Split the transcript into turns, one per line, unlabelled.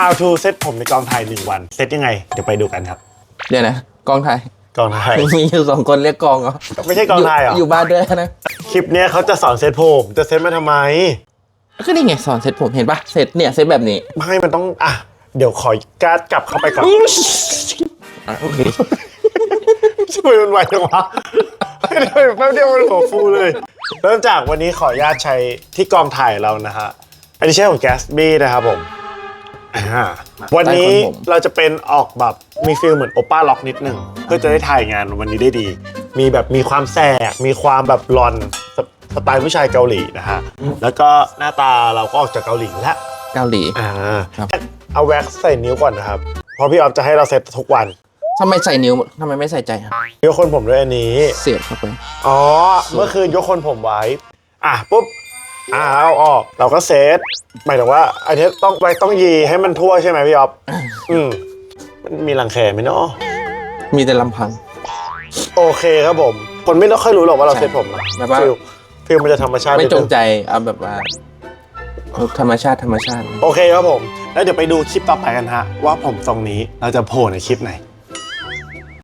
How to เซตผมในกองถ่ายหนึ่งวัน เซตยังไง เดี๋ยวไปดูกันครับ
เดี๋ยวนะกองไทย
กองถ่าย
มีอยู่สองคนเรียกกองเหรอ
ไม่ใช่กองถ่ายเหรอ
อยู่บ้านด้วยนะ
คลิปเนี้ยเขาจะสอนเซตผมจะเซตมาทำไม
ก็นี่ไงสอนเซตผมเห็นปะเซตเนี่ยเซตแบบนี้
ไม่มันต้อง อะ เดี๋ยวขอการดกลับเข้าไปก่อน
อะโอเค
ช่วยมันไวจังวะไม่ได้แป๊บเดียวมันหัวฟูเลย เริ่มจากวันนี้ขออนุญาตใช้ที่กองถ่ายเรานะฮะ อันนี้ใช้ของ Gatsby นะครับผมอ่า วันนี้เราจะเป็นออกแบบมีฟิลเหมือนโอป้าล็อกนิดหนึ่งเพื่อจะได้ถ่ายงานวันนี้ได้ดี มีแบบมีความแสกมีความแบบรอนสสไตล์ผู้ชายเกาหลีนะฮะแล้วก็หน้าตาเราก็ออกจากเกาหลีแล้ว
เกาหลี
อ่า
ครับ
เอาแว็กซ์ใส่นิ้วก่อนนะครับเพราะพี่ออฟจะให้เราเซ็ตทุกวัน
ทำไมใส่นิ้วทำไมไม่ใส่ใจครับ
ยกคนผมด้วยอันนี้
เสียบเข้าไป
อ๋อเมื่อคืนยกคนผมไว้ อะปุ๊บ อ่าเอาออกเราก็เซตหมายถึงว่า อันนี้ต้องไปต้องยีให้มันทั่วใช่ไหมพี่ออฟอืมมันมีรังแคไหมเนาะ
มีแต่ลำพัง
โอเคครับผม คนไม่ค่อยรู้หรอกว่าเราเซตผมนะ
แบบว่า
ฟิลฟิลมันจะธรรมชาติ
ไม่
นิด
จ
นึ
งใจเอาแบบว่า ธรรมชาติธรรมชาติ
โอเคครับผม แล้วเดี๋ยวไปดูคลิปต่อไปกันฮะ ว่าผมทรงนี้เราจะโผล่ในคลิปไหน